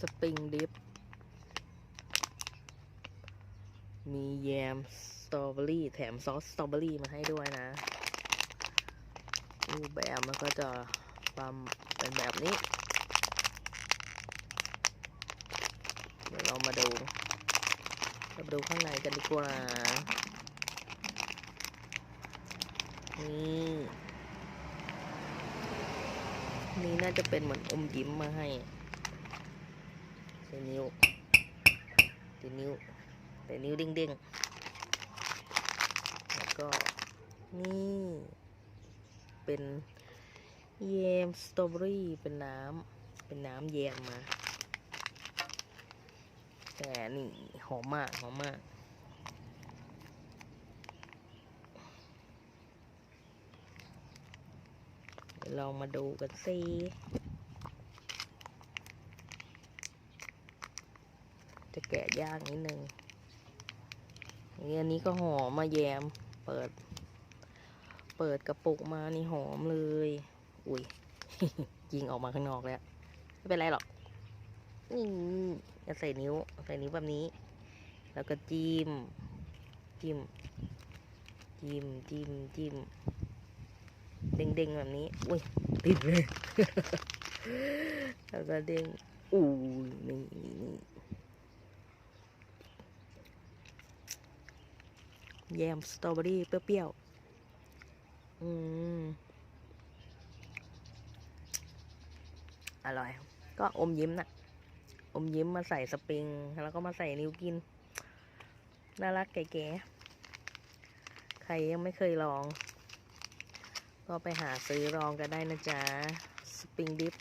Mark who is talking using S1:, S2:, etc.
S1: สปริงดิฟ มีแยมสตรอเบอรี่แถมซอสสตรอเบอรี่มาให้ด้วยนะ รูปแบบมันก็จะประมาเป็นแบบนี้ เดี๋ยวเรามาดูเรามาดูข้างในกันดีกว่า นี่นี่น่าจะเป็นเหมือนอมยิ้มมาให้ ใส่นิ้วใส่นิ้วใส่นิ้วเด้งๆแล้วก็นี่เป็นแยมสตรอเบอรี่เป็นน้ำเป็นน้ำแยมมา แต่นี่หอมมากหอมมากเดี๋ยวลองมาดูกันสิ จะแกะยากนิดนึงนี่อันนี้ก็หอมมาแยม เปิด เปิดกระปุกมานี่หอมเลย อุ้ยยิงออกมาข้างนอกแล้ว ไม่เป็นไรหรอกนี่จะใส่นิ้ว ใส่นิ้วแบบนี้ แล้วก็จิ้ม จิ้ม จิ้ม จิ้ม จิ้ม เด้งๆแบบนี้ อุ้ย ติดเลย แล้วก็เด้งอู้นี่นี่ แยมสตรอเบอรี่เปรี้ยวๆ อืม อร่อย ก็อมยิ้มนะอมยิ้มมาใส่สปริง แล้วก็มาใส่นิ้วกิน น่ารักแก๋ๆใครยังไม่เคยลอง ก็ไปหาซื้อลองกันได้นะจ๊ะ สปริงดิฟ